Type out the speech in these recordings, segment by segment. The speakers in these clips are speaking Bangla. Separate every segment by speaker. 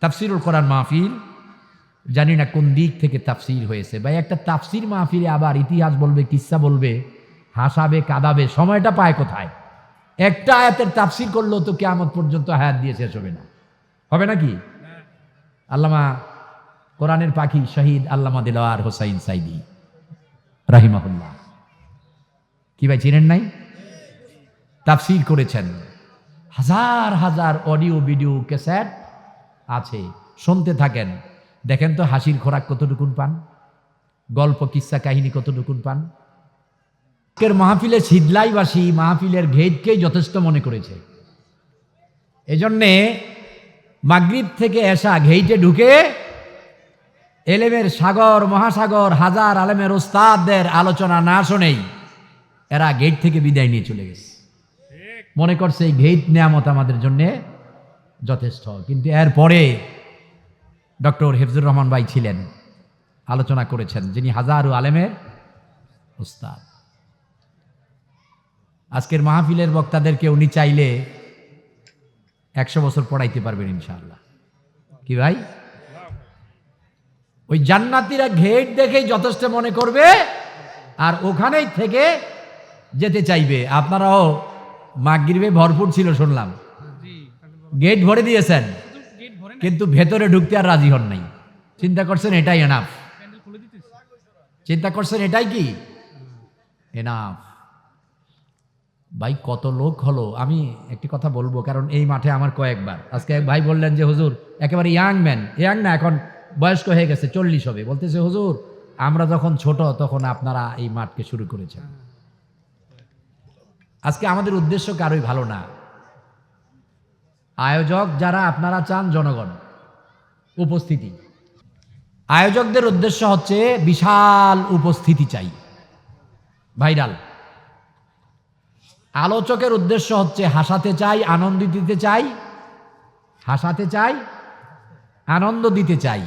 Speaker 1: তাফসিরুল কোরআন মাহফিল, জানি না কোন দিক থেকে তাফসির হয়েছে। ভাই, একটা তাফসির মাহফিলে আবার ইতিহাস বলবে কিস্সা বলবে, হাসাবে, কাঁদাবে, সময়টা পায় কোথায়? একটা আয়াতের তাফসির করলেও তো কেয়ামত পর্যন্ত হায়াত দিয়ে শেষ হবে না। হবে নাকি? আল্লামা কোরআনের পাখি শহীদ আল্লামা দিলওয়ার হোসাইন সাইদি, রাহিমাহুল্লাহ। কি ভাই, চিনেন নাই? তাফসির করেছেন। হাজার হাজার অডিও, ভিডিও, ক্যাসেট আছে, শুনতে থাকেন। দেখেন তো হাসির খোরাক কতটুকুন পান? গল্প কিস্সা কাহিনী কতটুকুন পান? আজকের মাহফিলে শীতলাইবাসী মাহফিলের ঘেটকেই যথেষ্ট মনে করেছে। এজন্যে মাগরিব থেকে এসা ঘেইটে ঢুকে এলেমের সাগর, মহাসাগর, হাজার আলেমের ওস্তাদদের আলোচনা না শোনেই এরা গেট থেকে বিদায় নিয়ে চলে গেছে। মনে করছে এই গেট নেয়ামত আমাদের জন্যে যথেষ্ট। কিন্তু এরপরে ডক্টর হেফজুর রহমান ভাই ছিলেন, আলোচনা করেছেন, যিনি হাজারো আলেমের ওস্তাদ আজকের মাহফিলের বক্তাদেরকে উনি চাইলে একশো বছর পড়াইতে পারবেন ইনশাআল্লাহ। কি ভাই? ওই জান্নাতিরা ঘেট দেখেই যথেষ্ট মনে করবে আর ওখানেই থেকে যেতে চাইবে। আপনারাও মাগরিবে ভরপুর ছিল শুনলাম। গেট ভরে দিয়েছেন। কিন্তু ভেতরে ঢুকতে আর রাজি হন নাই। চিন্তা করছেন এটাই এনাফ চিন্তা করছেন এটাই কি? এনাফ ভাই, কত লোক হলো? আমি একটি কথা বলব, কারণ এই মাঠে আমার কয়েকবার। আজকে এক ভাই বললেন যে, হুজুর, একেবারে ইয়াং ম্যান ইয়াং না, এখন বয়স্ক হয়ে গেছে, চল্লিশ হবে। বলতেছে, হুজুর, আমরা যখন ছোট, তখন আপনারা এই মাঠকে শুরু করেছেন। আজকে আমাদের উদ্দেশ্য কারোই ভালো না। আয়োজক যারা আপনারা চান জনগণ, উপস্থিতি। আয়োজকদের উদ্দেশ্য হচ্ছে বিশাল উপস্থিতি চাই। ভাইরাল। আলোচকের উদ্দেশ্য হচ্ছে হাসাতে চাই, আনন্দ দিতে চাই, হাসাতে চাই, আনন্দ দিতে চাই,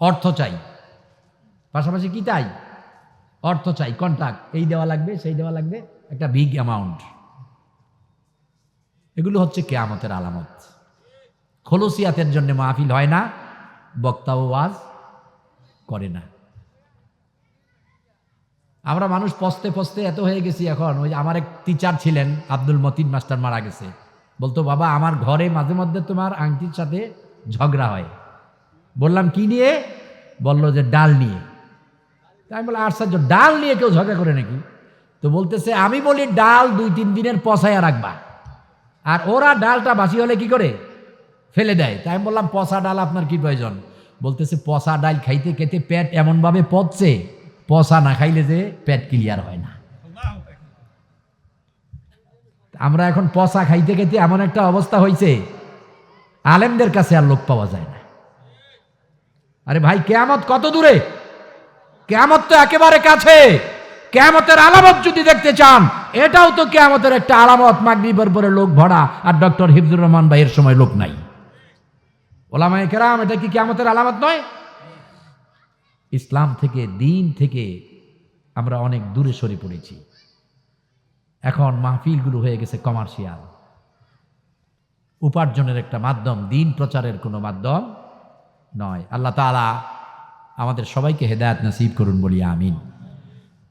Speaker 1: অর্থ চাই। পাশাপাশি কি চাই? অর্থ চাই কন্ট্রাক্ট এই দেওয়া লাগবে, সেই দেওয়া লাগবে, একটা বিগ অ্যামাউন্ট এগুলো হচ্ছে কেয়ামতের আলামত। খলসিয়াতের জন্য মাহফিল হয় না বক্তা ওয়াজ করে না। আমরা মানুষ পস্তে পস্তে এত হয়ে গেছি এখন, ওই আমার এক টিচার ছিলেন, আব্দুল মতিন মাস্টার মারা গেছে। বলতো, বাবা, আমার ঘরে মাঝে মধ্যে তোমার আংটির সাথে ঝগড়া হয়। বললাম, কি নিয়ে? বলল যে, ডাল নিয়ে। তাই আমি বললাম আশ্চর্য ডাল নিয়ে কেউ ঝগড়া করে নাকি? তো বলতেছে, আমি বলি ডাল দুই তিন দিনের পচাইয়া রাখবা। আর ওরা ডালটা বাসি হলে কি করে? ফেলে দেয়। তাই আমি বললাম, পচা ডাল আপনার কি প্রয়োজন? বলতেছে, পচা ডাল খাইতে খেতে পেট এমনভাবে পচছে, পচা না খাইলে যে পেট ক্লিয়ার হয় না। আমরা এখন পচা খাইতে খেতে এমন একটা অবস্থা হয়েছে আলেমদের কাছে আর লোক পাওয়া যায় না। আরে ভাই, কেয়ামত কত দূরে? কেয়ামত তো একেবারে কাছে। কেয়ামতের আলামত যদি দেখতে চান, এটাও তো কেয়ামতের একটা আলামত, মাগরিবের পরে লোক ভরা, আর ডক্টর হিফজুর রহমান ভাইয়ের সময় লোক নাই। ওলামায় কেরাম, এটা কি কেয়ামতের আলামত নয়? ইসলাম থেকে, দিন থেকে আমরা অনেক দূরে সরে পড়েছি। এখন মাহফিলগুলো হয়ে গেছে কমার্শিয়াল। উপার্জনের একটা মাধ্যম, দিন প্রচারের কোনো মাধ্যম নয়। আল্লাহ তালা আমাদের সবাইকে হেদায়ত নসিব করুন বলি, আমিন।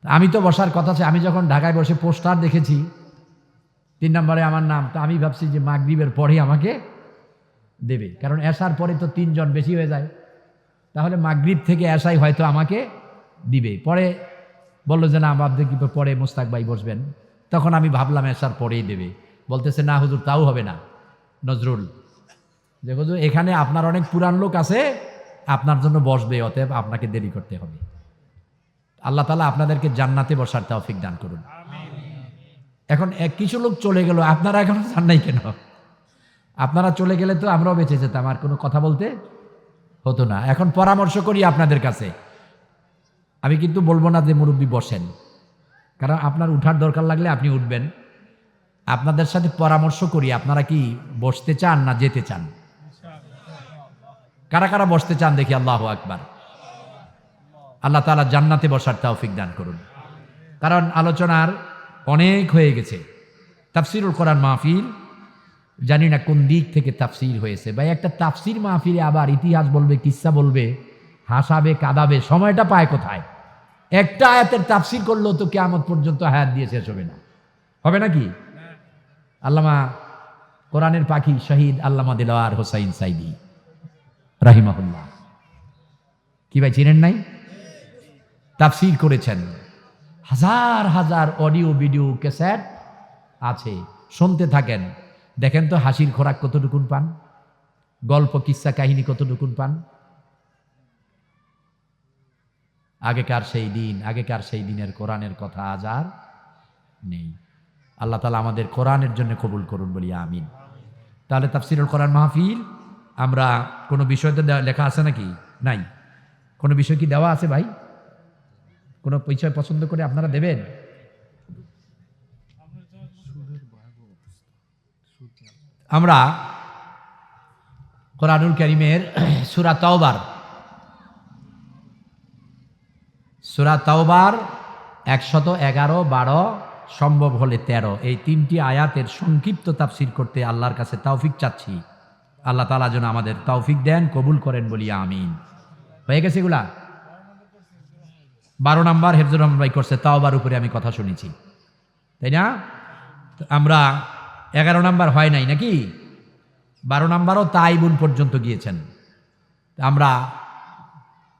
Speaker 1: আমি তো বসার কথা আছে, আমি যখন ঢাকায় বসে পোস্টার দেখেছি, তিন নম্বরে আমার নাম, তো আমি ভাবছি যে মাগরীবের পরে আমাকে দেবে। কারণ এসার পরে তো তিনজন বেশি হয়ে যায়। তাহলে মাগরীব থেকে এসাই হয়তো আমাকে দিবে। পরে বলল যে, না, বাপ দেখি, পরে মোস্তাক ভাই বসবেন। তখন আমি ভাবলাম এসার পরেই দেবে। বলতেছে, না, হুজুর, তাও হবে না। নজরুল, যে এখানে আপনার অনেক পুরান লোক আছে, আপনার জন্য বসবে, অতএব আপনাকে দেরি করতে হবে। আল্লাহ তালা আপনাদেরকে জান্নাতে বসার তৌফিক দান করুন। এখন এক কিছু লোক চলে গেল, আপনারা এখন জান নাই কেন? আপনারা চলে গেলে তো আমরাও বেঁচে যেতাম, আর কোনো কথা বলতে হতো না। এখন পরামর্শ করি আপনাদের কাছে। আমি কিন্তু বলব না যে মুরব্বী বসেন, কারণ আপনার উঠার দরকার লাগলে আপনি উঠবেন। আপনাদের সাথে পরামর্শ করি, আপনারা কি বসতে চান না যেতে চান? কারা কারা বসতে চান দেখি, আল্লাহ আকবার। আল্লাহ তালা জান্নাতে বসার তৌফিক দান করুন। কারণ আলোচনার অনেক হয়ে গেছে। তাফসিরুল কোরআন মাহফিল, জানি না কোন দিক থেকে তাফসির হয়েছে। বা একটা তাফসির মাহফিলে আবার ইতিহাস বলবে কিস্সা বলবে, হাসাবে, কাঁদাবে, সময়টা পায় কোথায়? একটা আয়াতের তাফসির করলেও তো কেয়ামত পর্যন্ত হায়াত দিয়ে শেষ হবে না। হবে নাকি? আল্লামা কোরআনের পাখি শহীদ আল্লামা দিলওয়ার হোসাইন সাইদি, রাহিমাহুল্লাহ। কি ভাই, চিনেন নাই? তাফসির করেছেন। হাজার হাজার অডিও, ভিডিও, ক্যাসেট আছে। শুনতে থাকেন। দেখেন তো হাসির খোরাক কতটুকুন পান? গল্প কিস্সা কাহিনী কতটুকুন পান? আগেকার সেই দিন, আগেকার সেই দিনের কোরআনের কথা আজ আর নেই। আল্লাহ তালা আমাদের কোরআনের জন্য কবুল করুন বলি, আমিন। তাহলে তাফসিরুল কোরআন মাহফিল, আমরা কোনো বিষয়তে লেখা আছে নাকি? নাই। কোনো বিষয় কি দেওয়া আছে ভাই? কোনো পরিচয় পছন্দ করে আপনারা দেবেন? আমরা কোরআনুল করিমের সুরা তাওবার সুরা তাওবার একশত এগারো, বারো, সম্ভব হলে তেরো। এই তিনটি আয়াতের সংক্ষিপ্ত তাফসির করতে আল্লাহর কাছে তৌফিক চাচ্ছি। আল্লাহ তালা যেন আমাদের তৌফিক দেন, কবুল করেন বলি, আমিন। হয়ে গেছে এগুলা? বারো নাম্বার হেফজুর রহমান ভাই করছে, তাওবার উপরে আমি কথা শুনেছি। তাই না? আমরা এগারো নাম্বার হয় নাই নাকি? বারো নাম্বারও তাইবুন পর্যন্ত গিয়েছেন। আমরা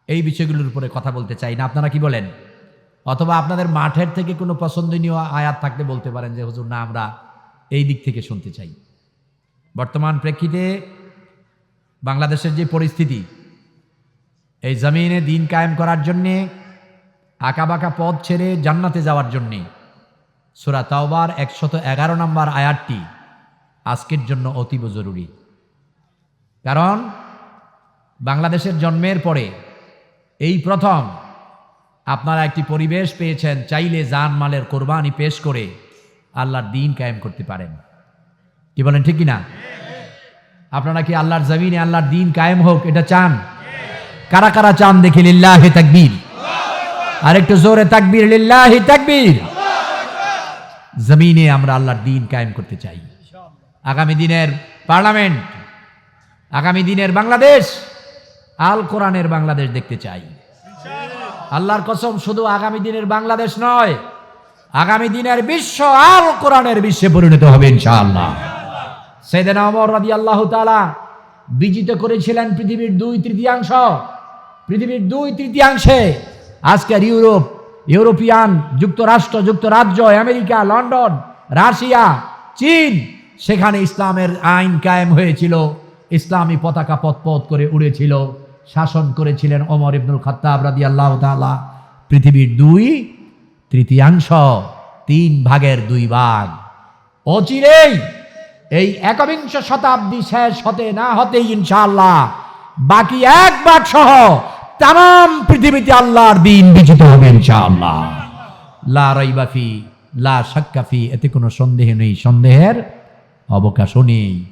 Speaker 1: এই বিষয়গুলোর উপরে কথা বলতে চাই না। আপনারা কি বলেন? অথবা আপনাদের মাঠের থেকে কোনো পছন্দনীয় আয়াত থাকলে বলতে পারেন যে, হুজুর, না, আমরা এই দিক থেকে শুনতে চাই। বর্তমান প্রেক্ষিতে বাংলাদেশের যে পরিস্থিতি, এই জমিনে দিন কায়েম করার জন্যে আঁকাবাঁকা পথ ছেড়ে জান্নাতে যাওয়ার জন্যে। সুরা তাওবার একশত এগারো নম্বর আয়াতটি আজকের জন্য অতীব জরুরি। কারণ বাংলাদেশের জন্মের পরে এই প্রথম আপনারা একটি পরিবেশ পেয়েছেন চাইলে জান মালের কোরবানি পেশ করে আল্লাহর দিন কায়েম করতে পারেন। কি বলেন, ঠিক কিনা? আপনারা কি আল্লাহর জমিনে আল্লাহর দিন কায়েম হোক, এটা চান? কারা কারা চান দেখি লিল্লাহে তাকবীর। আর একটু জোরে তাকবীর, লিল্লাহি তাকবীর। জমিনে আমরা আল্লাহর দিন কায়েম করতে চাই। আগামী দিনের পার্লামেন্ট, আগামী দিনের বাংলাদেশ, আল কোরআনের বাংলাদেশ দেখতে চাই। আল্লাহর কসম, শুধু আগামী দিনের বাংলাদেশ নয়, আগামী দিনের বিশ্ব আল কোরআনের বিশ্বে পরিণত হবে ইনশাআল্লাহ। সেদিন অমর রাদি আল্লাহ তালা বিজিত করেছিলেন পৃথিবীর দুই তৃতীয়াংশ, পৃথিবীর দুই তৃতীয়াংশে। আজকের ইউরোপ, ইউরোপিয়ান যুক্তরাষ্ট্র, যুক্তরাজ্য, আমেরিকা, লন্ডন, রাশিয়া, চীন, সেখানে ইসলামের আইন কায়েম হয়েছিল, ইসলামী পতাকা পথপথ করে উড়েছিল, শাসন করেছিলেন ওমর ইবনুল খাত্তাব রাদি আল্লাহ তালা পৃথিবীর দুই তৃতীয়াংশ, তিন ভাগের দুই ভাগ। অচিরেই এই একবিংশ শতাব্দী শেষ হতে না হতেই ইনশাআল্লাহ বাকি এক ভাগ সহ তাম পৃথিবীতে আল্লাহর দিন বিজিত হবে ইনশাআল্লাহ। লা রাইবাফি লা সাক্কাফি এতে কোনো সন্দেহ নেই, সন্দেহের অবকাশও নেই।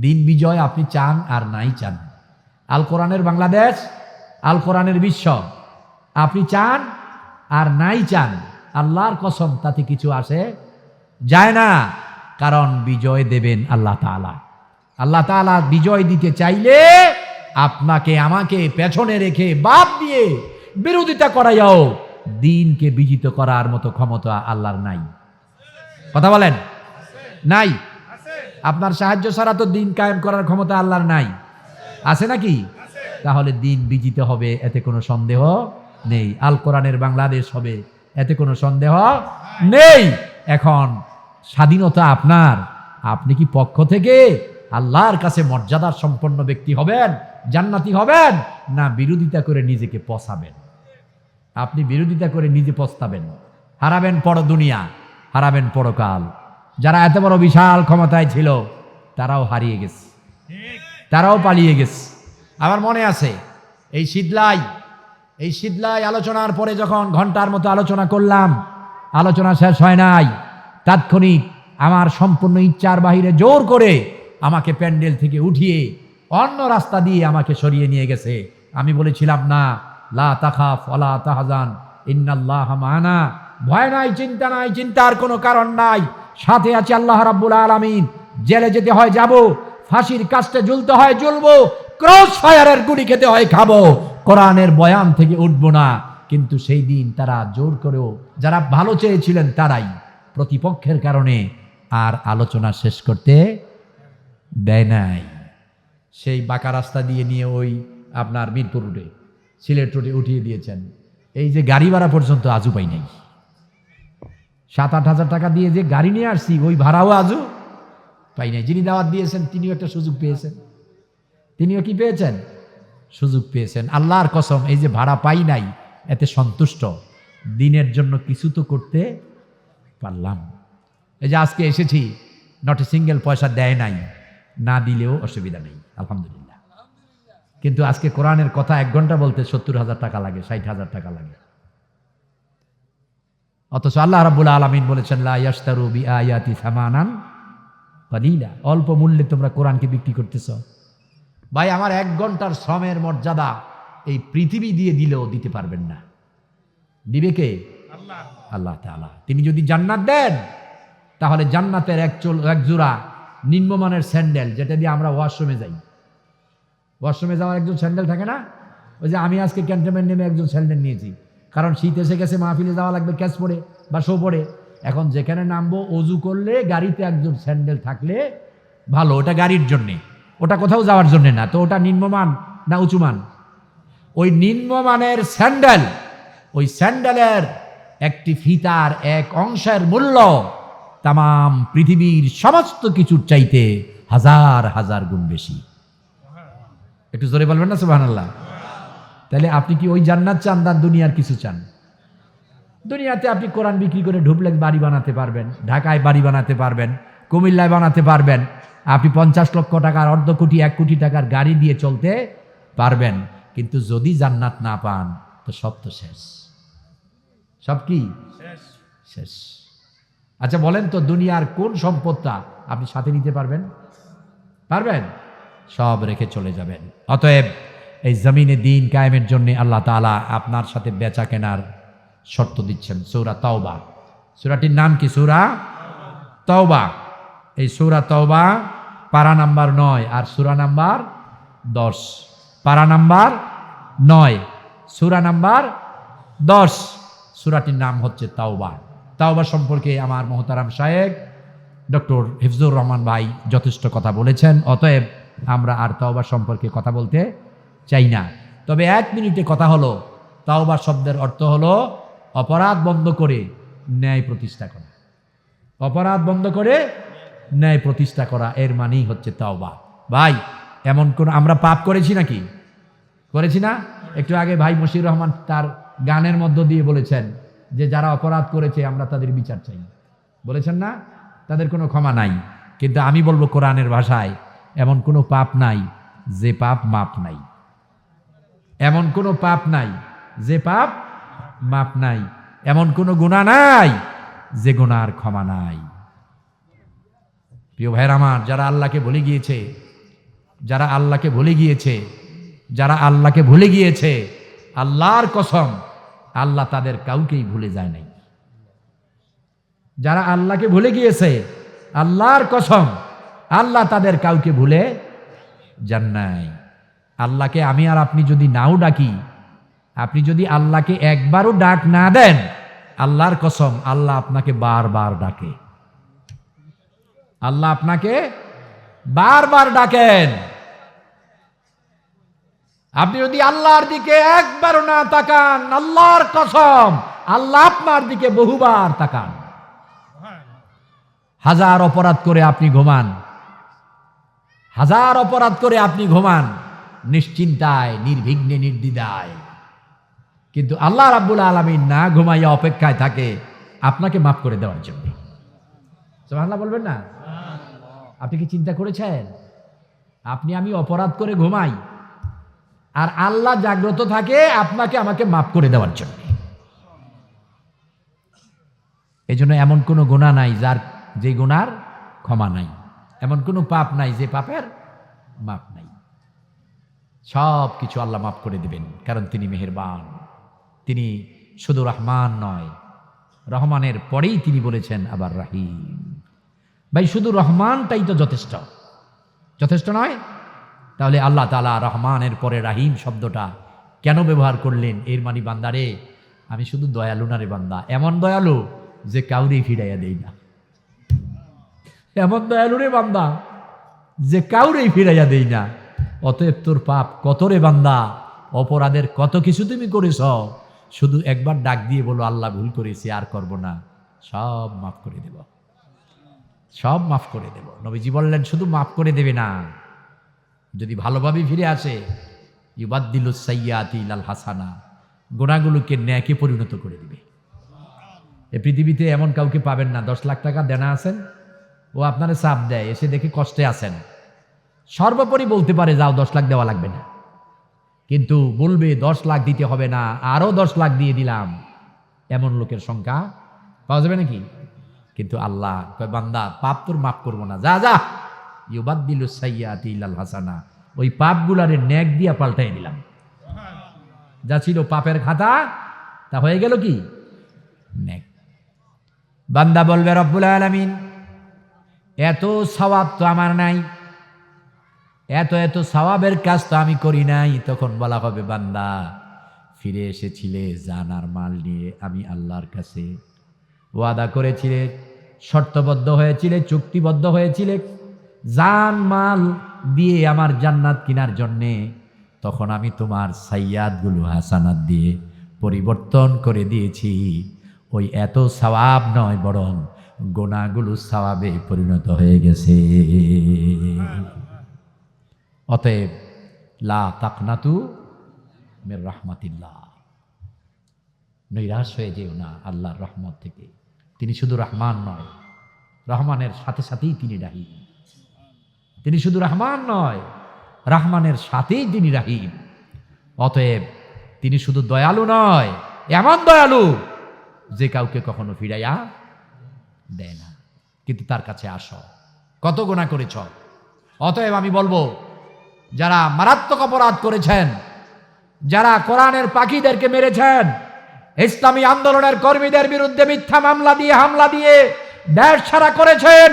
Speaker 1: দিন বিজয় আপনি চান আর নাই চান। আল কোরআনের বাংলাদেশ, আল কোরআনের বিশ্ব। আপনি চান আর নাই চান। আল্লাহর কসম, তাতে কিছু আসে যায় না। কারণ বিজয় দেবেন আল্লাহ তাআলা। আল্লাহ তাআলা বিজয় দিতে চাইলে আপনাকে, আমাকে পেছনে রেখে বাদ দিয়ে বিরোধিতা করাইয়াও দিনকে বিজিত করার মতো ক্ষমতা আল্লাহর নাই। কথা বলেন? নাই? আপনার সাহায্য ছাড়া তো দিন কায়েম করার ক্ষমতা আল্লাহর নাই। আছে নাকি? তাহলে দিন বিজিত হবে, এতে কোনো সন্দেহ নেই। আল কোরআনের বাংলাদেশ হবে, এতে কোনো সন্দেহ নেই। এখন স্বাধীনতা আপনার। আপনি কি পক্ষ থেকে আল্লাহর কাছে মর্যাদার সম্পন্ন ব্যক্তি হবেন? জান্নাতি হবেন না বিরোধিতা করে নিজেকে পচাবেন? আপনি বিরোধিতা করে নিজে পস্তাবেন। হারাবেন পর দুনিয়া, হারাবেন পরকাল যারা এত বড় বিশাল ক্ষমতায় ছিল, তারাও হারিয়ে গেছে। তারাও পালিয়ে গেছে। আমার মনে আছে, এই শীতলাই এই শীতলাই আলোচনার পরে যখন ঘণ্টার মতো আলোচনা করলাম, আলোচনা শেষ হয় নাই। তাৎক্ষণিক আমার সম্পূর্ণ ইচ্ছার বাহিরে জোর করে আমাকে প্যান্ডেল থেকে উঠিয়ে অন্য রাস্তা দিয়ে আমাকে সরিয়ে নিয়ে গেছে। আমি বলেছিলাম, না, লা তাখাফ ওলা তাহাজান, ইন্নাল্লাহ মানা। ভয় নাই, চিন্তা নাই, চিন্তার কোনো কারণ নাই। সাথে আছে আল্লাহ রাব্বুল আলামিন। জেলে যেতে হয়, যাব। ফাঁসির কাজটা ঝুলতে হয়, ঝুলবো। ক্রস ফায়ারের গুলি খেতে হয়, খাব। কোরআনের বয়ান থেকে উঠবো না। কিন্তু সেই দিন তারা জোর করেও, যারা ভালো চেয়েছিলেন তারাই প্রতিপক্ষের কারণে আর আলোচনা শেষ করতে দেয় নাই। সেই বাঁকা রাস্তা দিয়ে নিয়ে ওই আপনার মিরপুর রোডে, সিলেট রোডে উঠিয়ে দিয়েছেন। এই যে গাড়ি ভাড়া পর্যন্ত আজু পাই নাই। সাত আট হাজার টাকা দিয়ে যে গাড়ি নিয়ে আসছি, ওই ভাড়াও আজও পাই নাই। যিনি দাওয়াত দিয়েছেন, তিনিও একটা সুযোগ পেয়েছেন। তিনিও কি পেয়েছেন? সুযোগ পেয়েছেন। আল্লাহর কসম, এই যে ভাড়া পাই নাই, এতে সন্তুষ্ট। দিনের জন্য কিছু তো করতে পারলাম। এই যে আজকে এসেছি নট এ সিঙ্গেল পয়সা দেয় নাই, না দিলেও অসুবিধা নেই। আলহামদুলিল্লাহ। কিন্তু আজকে কোরআনের কথা এক ঘণ্টা বলতে সত্তর হাজার টাকা লাগে ষাট হাজার টাকা লাগে। অথচ আল্লাহ রাব্বুল আলামিন বলেছেন বি আয়াতি সামানান কালিলা। অল্প মূল্যে তোমরা কোরআনকে বিক্রি করতেছ। ভাই আমার এক ঘণ্টার শ্রমের মর্যাদা এই পৃথিবী দিয়ে দিলেও দিতে পারবেন না। দিবে কে? আল্লাহ তাআলা। তিনি যদি জান্নাত দেন তাহলে জান্নাতের এক চোল এক জোড়া নিম্নমানের স্যান্ডেল যেটা দিয়ে আমরা ওয়াশরুমে যাই। ওয়াশরুমে যাওয়ার একজন স্যান্ডেল থাকে না? ওই যে আমি আজকে ক্যান্টনমেন্ট নেমে একজন স্যান্ডেল নিয়েছি। কারণ শীত এসে গেছে, মাহফিলে যাওয়া লাগবে ক্যাশ পরে বা শো পরে। এখন যেখানে নামবো, অজু করলে গাড়িতে একজন স্যান্ডেল থাকলে ভালো, ওটা গাড়ির জন্যে। ওটা কোথাও যাওয়ার জন্যে না, তো ওটা নিম্নমান না উঁচুমান? ওই নিম্নমানের স্যান্ডেল, ওই স্যান্ডেলের একটি ফিতার এক অংশের মূল্য তাম পৃথিবীর সমস্ত কিছুর চাইতে হাজার হাজার গুণ বেশি। একটু জোরে বলবেন না সুবহানাল্লাহ? তাহলে আপনি কি ওই জান্নাত চান না দুনিয়ার কিছু চান? দুনিয়াতে আপনি কোরআন বিক্রি করে ঢুকলেন বাড়ি বানাতে পারবেন ঢাকায় বাড়ি বানাতে পারবেন কুমিল্লায় বানাতে পারবেন আপনি পঞ্চাশ লক্ষ টাকার অর্ধ কোটি এক কোটি টাকার গাড়ি দিয়ে চলতে পারবেন। কিন্তু যদি জান্নাত না পান তো সব তো শেষ। সব কি? শেষ। আচ্ছা বলেন তো দুনিয়ার কোন সম্পদটা আপনি সাথে নিতে পারবেন? পারবেন? সব রেখে চলে যাবেন। অতএব এই জমিনে দিন কায়েমের জন্য আল্লাহ তাআলা আপনার সাথে বেচা কেনার শর্ত দিচ্ছেন। সৌরা তওবা। সূরাটির নাম কি সূরা? তওবা। এই সূরা তওবা পারা নাম্বার নয় আর সূরা নাম্বার দশ। পারা নাম্বার নয়। সূরা নাম্বার দশ। সূরাটির নাম হচ্ছে তাওবা। তাওবা সম্পর্কে আমার মহতারাম সাহেব ডক্টর হিফজুর রহমান ভাই যথেষ্ট কথা বলেছেন। অতএব আমরা আর তাওবা সম্পর্কে কথা বলতে চাই না। তবে এক মিনিটে কথা হলো, তাওবা শব্দের অর্থ হলো অপরাধ বন্ধ করে ন্যায় প্রতিষ্ঠা করা। অপরাধ বন্ধ করে ন্যায় প্রতিষ্ঠা করা, এর মানেই হচ্ছে তাওবা। ভাই, এমন কোন আমরা পাপ করেছি নাকি? করেছি না? একটু আগে ভাই মশির রহমান তার গানের মধ্য দিয়ে বলেছেন যে, যারা অপরাধ করেছে, আমরা তাদের বিচার চাই। বলেছেন না? তাদের কোনো ক্ষমা নাই। কিন্তু আমি বলব কোরআনের ভাষায় এমন কোনো পাপ নাই যে পাপ মাপ নাই। এমন কোনো পাপ নাই যে পাপ মাপ নাই। এমন কোনো গুণা নাই যে গুণার ক্ষমা নাই। প্রিয় ভাইয়ের আমার, যারা আল্লাহকে ভুলে গিয়েছে, যারা আল্লাহকে ভুলে গিয়েছে, যারা আল্লাহকে ভুলে গিয়েছে, আল্লাহর কসম আল্লাহ তাদের কাউকেই ভুলে যায় নাই। যারা আল্লাহকে ভুলে গিয়েছে, আল্লাহর কসম আল্লাহ তাদের কাউকে ভুলে যান নাই। আল্লাহকে আমি আর আপনি যদি নাও ডাকি, আপনি যদি আল্লাহকে একবারও ডাক না দেন, আল্লাহর কসম আল্লাহ আপনাকে বারবার ডাকে। আল্লাহ আপনাকে বারবার ডাকেন। আপনি যদি আল্লাহর দিকে একবারও না তাকান, আল্লাহর কসম আল্লাহ আপনার দিকে বহুবার তাকান। হাজার অপরাধ করে আপনি ঘুমান। হাজার অপরাধ করে আপনি ঘুমান, নিশ্চিন্তায়, নির্বিঘ্নে, নির্দ্বিধায়। কিন্তু আল্লাহ রাব্বুল আলমিন না ঘুমাইয়া অপেক্ষায় থাকে আপনাকে মাফ করে দেওয়ার জন্য। আল্লাহ বলবেন না? আপনি কি চিন্তা করেছেন? আপনি, আমি অপরাধ করে ঘুমাই আর আল্লাহ জাগ্রত থাকে আপনাকে আমাকে মাফ করে দেওয়ার জন্য। এই জন্য এমন কোনো গুণা নাই, যার যে গুণার ক্ষমা নাই। এমন কোনো পাপ নাই যে পাপের মাপ নাই। সব কিছু আল্লাহ মাফ করে দেবেন, কারণ তিনি মেহেরবান। তিনি শুধু রহমান নয়, রহমানের পরেই তিনি বলেছেন, আবার রাহিম। ভাই, শুধু রহমানটাই তো যথেষ্ট। যথেষ্ট নয়? তাহলে আল্লাহ তালা রহমানের পরে রাহিম শব্দটা কেন ব্যবহার করলেন? এর মানে বান্দারে, আমি শুধু দয়ালু না রে বান্দা, এমন দয়ালু যে কাউরেই ফিরাইয়া দেই না। এমন দয়ালু রে বান্দা যে কাউরেই ফিরাইয়া দেই না। অতএব তোর পাপ কত রে বান্দা? অপরাধের কত কিছু তুমি করেছ? শুধু একবার ডাক দিয়ে বলো, আল্লাহ ভুল করেছি, আর করব না। সব মাফ করে দেব। সব মাফ করে দেব। নবীজি বললেন, শুধু মাফ করে দেবে না। যদি ভালোভাবে ফিরে আসে ইবাদ্দিল সাইয়াতি লাল হাসানা গোনাগুলোকে ন্যাকে পরিণত করে দিবে। এ পৃথিবীতে এমন কাউকে পাবেন না। দশ লাখ টাকা দেনা আছেন? ও আপনারা চাপ দেয়, এসে দেখে কষ্টে আছেন। সর্বোপরি বলতে পারে যাও, দশ লাখ দেওয়া লাগবে না। কিন্তু বলবে, দশ লাখ দিতে হবে না আরও দশ লাখ দিয়ে দিলাম। এমন লোকের সংখ্যা পাওয়া যাবে নাকি? কিন্তু আল্লাহ বান্দা, পাপ তোর মাফ করব না। যা যা। ইউবাদ দিল সাইয়াতি ইল্লাল হাসানা। ওই পাপগুলারে ন্যাক দিয়া পাল্টাই দিলাম। যা ছিল পাপের খাতা, তা হয়ে গেল কি? ন্যাক। বান্দা বলবে, রব্বুল আলামিন এত সওয়াব তো আমার নাই। এত এত সওয়াবের কাজ তো আমি করি নাই, তখন বলা হবে, বান্দা, ফিরে এসেছিলে জানার মাল নিয়ে আমি আল্লাহর কাছে। ওয়াদা করেছিলে, শর্তবদ্ধ হয়েছিলে, চুক্তিবদ্ধ হয়েছিলে, জান মাল দিয়ে আমার জান্নাত কেনার জন্যে। তখন আমি তোমার সাইয়াদগুলো, হাসানাত দিয়ে পরিবর্তন করে দিয়েছি। ওই এত সওয়াব নয় বরং গোনাগুলো সওয়াবে পরিণত হয়ে গেছে। অতএব, লা তাকনাতু মের রহমাতিল্লাহ। নৈরাশ হয়ে যেও না আল্লাহর রহমত থেকে। তিনি শুধু রহমান নয়, রহমানের সাথে সাথেই তিনি রাহিম। তিনি শুধু রহমান নয়, রহমানের সাথেই তিনি রাহিম। অতএব, তিনি শুধু দয়ালু নয়, এমন দয়ালু যে কাউকে কখনো ফিরাইয়া দেয় না কিন্তু তার কাছে আসো। কত গোনা করেছ? অতএব আমি বলব, যারা মারাত্মক অপরাধ করেছেন, যারা কোরআনের পাখিদেরকে মেরেছেন, ইসলামী আন্দোলনের কর্মীদের বিরুদ্ধে মিথ্যা মামলা দিয়ে, হামলা দিয়ে দেশ ছাড়া করেছেন,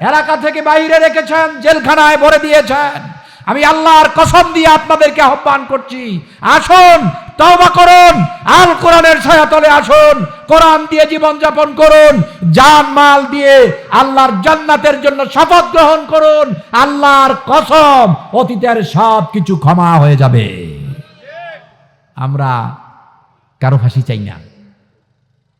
Speaker 1: এলাকা থেকে বাইরে রেখেছেন, জেলখানায় ভরে দিয়েছেন। আমি আল্লাহর কসম দিয়ে আপনাদেরকে আহ্বান করছি, আসুন, তওবা করুন আল কোরআনের ছায়াতলে আসুন, কোরআন দিয়ে জীবন যাপন করুন, জান, মাল দিয়ে আল্লাহর জান্নাতের জন্য শপথ গ্রহণ করুন, আল্লাহর কসম অতীতের সব কিছু ক্ষমা হয়ে যাবে। আমরা কারও ফাঁসি চাই না।